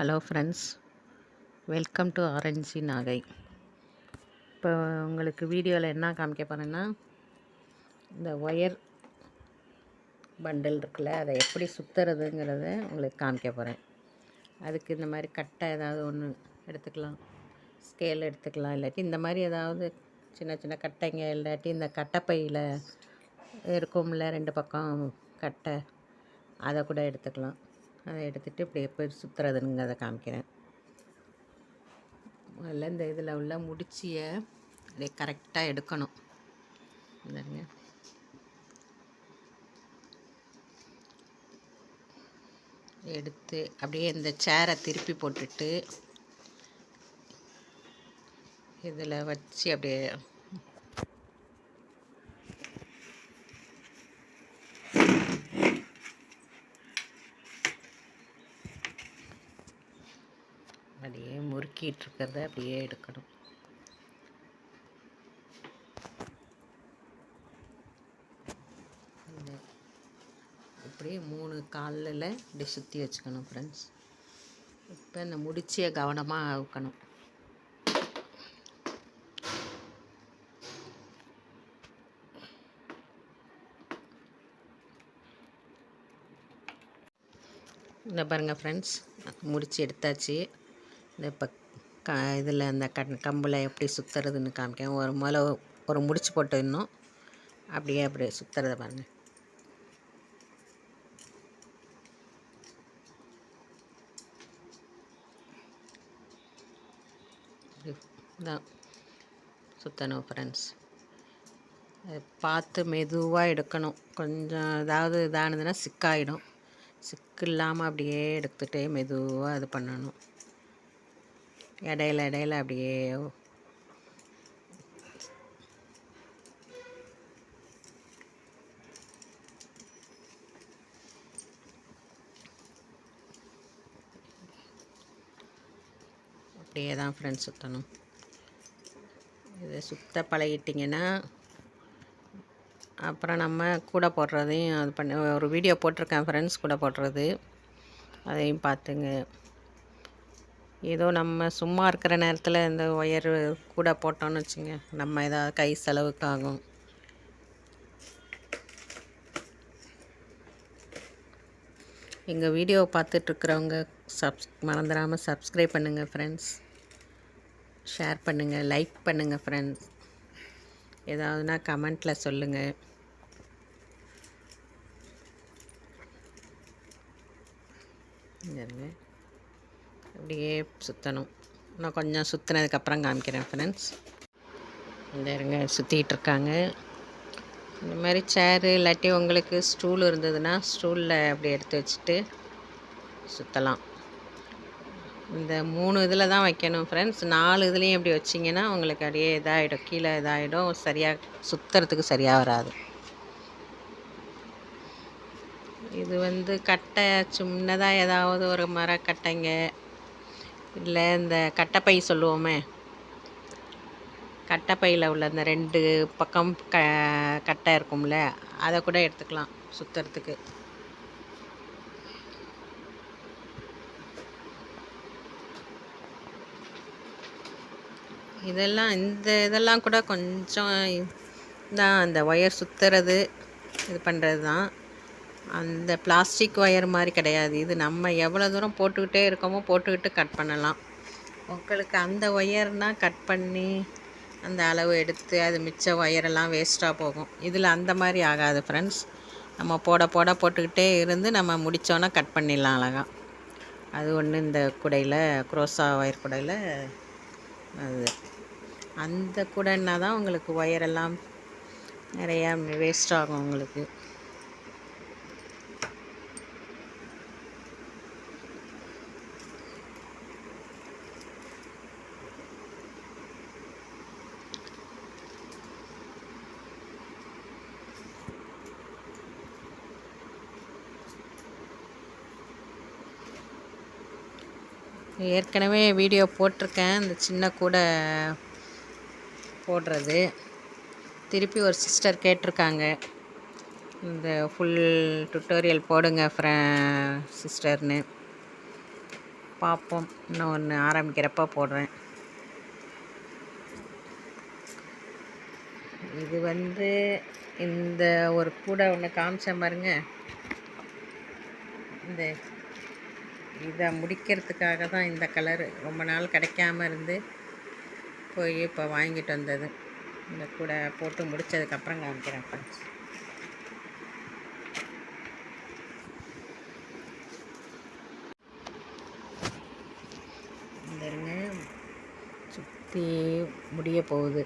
Hello friends welcome to ஆரஞ்சி நாகை. இப்போ உங்களுக்கு வீடியோவில் என்ன காமிக்க போகிறேன்னா இந்த ஒயர் பண்டில் இருக்குல்ல அதை எப்படி சுற்றுறதுங்கிறத உங்களுக்கு காமிக்க போகிறேன் அதுக்கு இந்த மாதிரி கட்டை ஏதாவது ஒன்று எடுத்துக்கலாம் ஸ்கேல் எடுத்துக்கலாம் இல்லாட்டி இந்த மாதிரி ஏதாவது சின்ன சின்ன கட்டைங்க இல்லாட்டி இந்த கட்டைப்பையில் இருக்கும்ல ரெண்டு பக்கம் கட்டை அதை கூட எடுத்துக்கலாம். அதை எடுத்துகிட்டு இப்படி எப்படி சுற்றுறதுங்கிறத காமிக்கிறேன். முதல்ல இந்த இதில் உள்ள முடிச்சியை அப்படியே கரெக்டாக எடுக்கணும். இந்தாருங்க. எடுத்து அப்படியே இந்த சேரை திருப்பி போட்டுட்டு இதில் வச்சு அப்படியே அப்படியே முறுக்கிட்டு இருக்கிறத அப்படியே எடுக்கணும். அப்படியே இப்படியே மூணு காலில் இப்படி சுற்றி வச்சுக்கணும் ஃப்ரெண்ட்ஸ் இப்போ இந்த முடிச்சியை கவனமாக அவுக்கணும். இந்த பாருங்கள் ஃப்ரெண்ட்ஸ் முடிச்சு எடுத்தாச்சு. இப்போ க இதில் அந்த க கம்பில் எப்படி சுற்றுறதுன்னு காமிக்கேன் ஒரு முதல்ல ஒரு முடிச்சு போட்டு இன்னும் அப்படியே அப்படியே சுற்றுறத பாருங்கள் தான் சுற்றணும் ஃப்ரெண்ட்ஸ் பார்த்து மெதுவாக எடுக்கணும். கொஞ்சம் ஏதாவது இதானதுன்னா சிக்காயிடும். சிக்கு இல்லாமல் அப்படியே எடுத்துகிட்டே மெதுவாக இது பண்ணணும். இடையில இடையில அப்படியே அப்படியே தான் ஃப்ரெண்ட்ஸ் சுற்றணும் இதை சுத்த பழகிட்டிங்கன்னா அப்புறம் நம்ம கூட போடுறதையும் அது பண்ண ஒரு வீடியோ போட்டிருக்கேன் ஃப்ரெண்ட்ஸ் கூட போடுறது அதையும் பார்த்துங்க. ஏதோ நம்ம சும்மா இருக்கிற நேரத்தில் இந்த ஒயர் கூட போட்டோம்னு வச்சுங்க. நம்ம ஏதாவது கை செலவுக்கு ஆகும் எங்கள் வீடியோ பார்த்துட்ருக்குறவங்க சப்ஸ் மறந்துடாமல் சப்ஸ்கிரைப் பண்ணுங்கள் ஃப்ரெண்ட்ஸ் ஷேர் பண்ணுங்கள் லைக் பண்ணுங்கள் ஃப்ரெண்ட்ஸ் ஏதாவதுனா கமெண்ட்டில் சொல்லுங்கள் இருங்க அப்படியே சுற்றணும் நான் கொஞ்சம் சுற்றினதுக்கப்புறம் காமிக்கிறேன் ஃப்ரெண்ட்ஸ் இந்த இருங்க சுற்றிக்கிட்டு இருக்காங்க இந்த மாதிரி சேரு இல்லாட்டி உங்களுக்கு ஸ்டூல் இருந்ததுன்னா ஸ்டூலில் அப்படி எடுத்து வச்சுட்டு சுற்றலாம் இந்த மூணு இதில் தான் வைக்கணும் ஃப்ரெண்ட்ஸ் நாலு இதுலேயும் இப்படி வச்சிங்கன்னா உங்களுக்கு அப்படியே இதாகிடும் கீழே இதாகிடும் சரியாக சுற்றுறதுக்கு சரியாக வராது. இது வந்து கட்டை சின்னதாக ஏதாவது ஒரு மரக்கட்டைங்க இல்லை இந்த கட்டைப்பை சொல்லுவோமே. கட்டைப்பையில் உள்ள அந்த ரெண்டு பக்கம் க கட்டை இருக்கும்ல அதை கூட எடுத்துக்கலாம் சுற்றுறதுக்கு இதெல்லாம் இந்த இதெல்லாம் கூட கொஞ்சம் தான் அந்த ஒயர் சுற்றுறது இது பண்ணுறது தான் அந்த பிளாஸ்டிக் ஒயர் மாதிரி கிடையாது. இது நம்ம எவ்வளோ தூரம் போட்டுக்கிட்டே இருக்கோமோ போட்டுக்கிட்டு கட் பண்ணலாம். உங்களுக்கு அந்த ஒயர்னால் கட் பண்ணி அந்த அளவு எடுத்து அது மிச்ச ஒயரெல்லாம் வேஸ்ட்டாக போகும். இதில் அந்த மாதிரி ஆகாது ஃப்ரெண்ட்ஸ் நம்ம போட போட போட்டுக்கிட்டே இருந்து நம்ம முடித்தோன்னா கட் பண்ணிடலாம் அழகாக அது ஒன்று இந்த குடையில் குரோசா ஒயர் குடையில் அது. அந்த கூடைன்னா தான் உங்களுக்கு ஒயரெல்லாம் நிறையா வேஸ்ட் ஆகும் உங்களுக்கு. ஏற்கனவே வீடியோ போட்டிருக்கேன். இந்த சின்ன கூடை போடுறது. திருப்பி ஒரு சிஸ்டர் கேட்டிருக்காங்க. இந்த ஃபுல் டுட்டோரியல் போடுங்க ஃப்ர சிஸ்டர்னு பார்ப்போம் இன்னும் ஒன்று ஆரம்பிக்கிறப்ப போடுறேன். இது வந்து இந்த ஒரு கூடை ஒன்று காமிச்சேன் பாருங்க. இந்த இதை முடிக்கிறதுக்காக தான் இந்த கலரு. ரொம்ப நாள் கிடைக்காம இருந்து போய் இப்போ வாங்கிட்டு வந்தது. இந்த கூடை போட்டு முடித்ததுக்கப்புறம் காமிக்கிறேன் ஃப்ரெண்ட்ஸ் இந்த சுற்றி முடிய போகுது.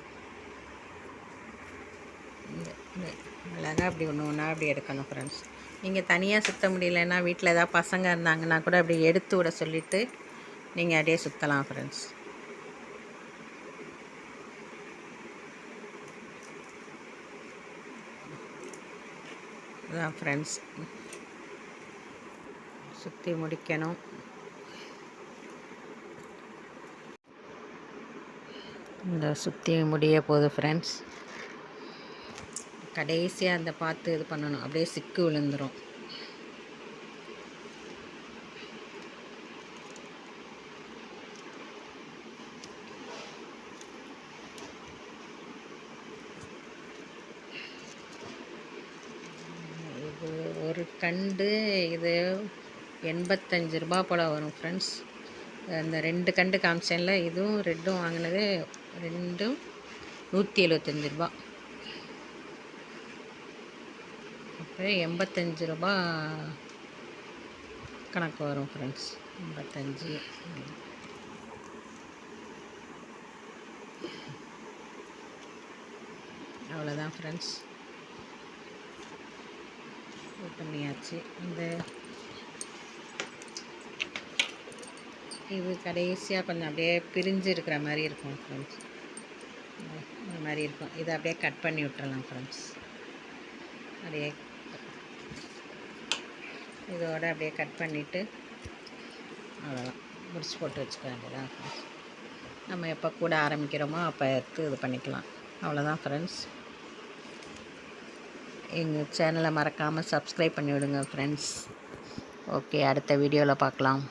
இந்த அழகாக அப்படி ஒன்று ஒன்றா அப்படி எடுக்கணும் ஃப்ரெண்ட்ஸ் நீங்கள் தனியாக சுற்ற முடியலன்னா வீட்டில் ஏதாவது பசங்க இருந்தாங்கன்னா கூட அப்படி எடுத்து விட சொல்லிவிட்டு நீங்கள் அப்படியே சுற்றலாம் ஃப்ரெண்ட்ஸ் அதான் ஃப்ரெண்ட்ஸ் சுற்றி முடிக்கணும். இந்த சுற்றி முடிய போகுது ஃப்ரெண்ட்ஸ் கடைசியாக அந்த பார்த்து இது பண்ணணும். அப்படியே சிக்கு விழுந்துடும் இது ஒரு கண்டு இது எண்பத்தஞ்சு ரூபா போல் வரும் ஃப்ரெண்ட்ஸ் அந்த ரெண்டு கண்டு காமிச்சேன்ல இதுவும் ரெட்டும் வாங்கினது ரெண்டும் நூற்றி எழுபத்தஞ்சு ரூபா அப்போ எண்பத்தஞ்சு ரூபா கணக்கு வரும் ஃப்ரெண்ட்ஸ் எண்பத்தஞ்சு. அவ்வளோதான் ஃப்ரெண்ட்ஸ் பண்ணியாச்சு. இந்த இது கடைசியாக கொஞ்சம் அப்படியே பிரிஞ்சு இருக்கிற மாதிரி இருக்கும் ஃப்ரெண்ட்ஸ் இந்த மாதிரி இருக்கும். இதை அப்படியே கட் பண்ணி விட்டுறலாம் ஃப்ரெண்ட்ஸ் அப்படியே இதோட அப்படியே கட் பண்ணிவிட்டு அவ்வளோதான் முடிச்சு போட்டு வச்சுக்க வேண்டியதான் நம்ம எப்போ கூட ஆரம்பிக்கிறோமோ அப்போ எடுத்து இது பண்ணிக்கலாம். அவ்வளோதான் ஃப்ரெண்ட்ஸ் எங்கள் சேனலை மறக்காமல் சப்ஸ்கிரைப் பண்ணிவிடுங்க ஃப்ரெண்ட்ஸ் ஓகே அடுத்த வீடியோவில் பார்க்கலாம்.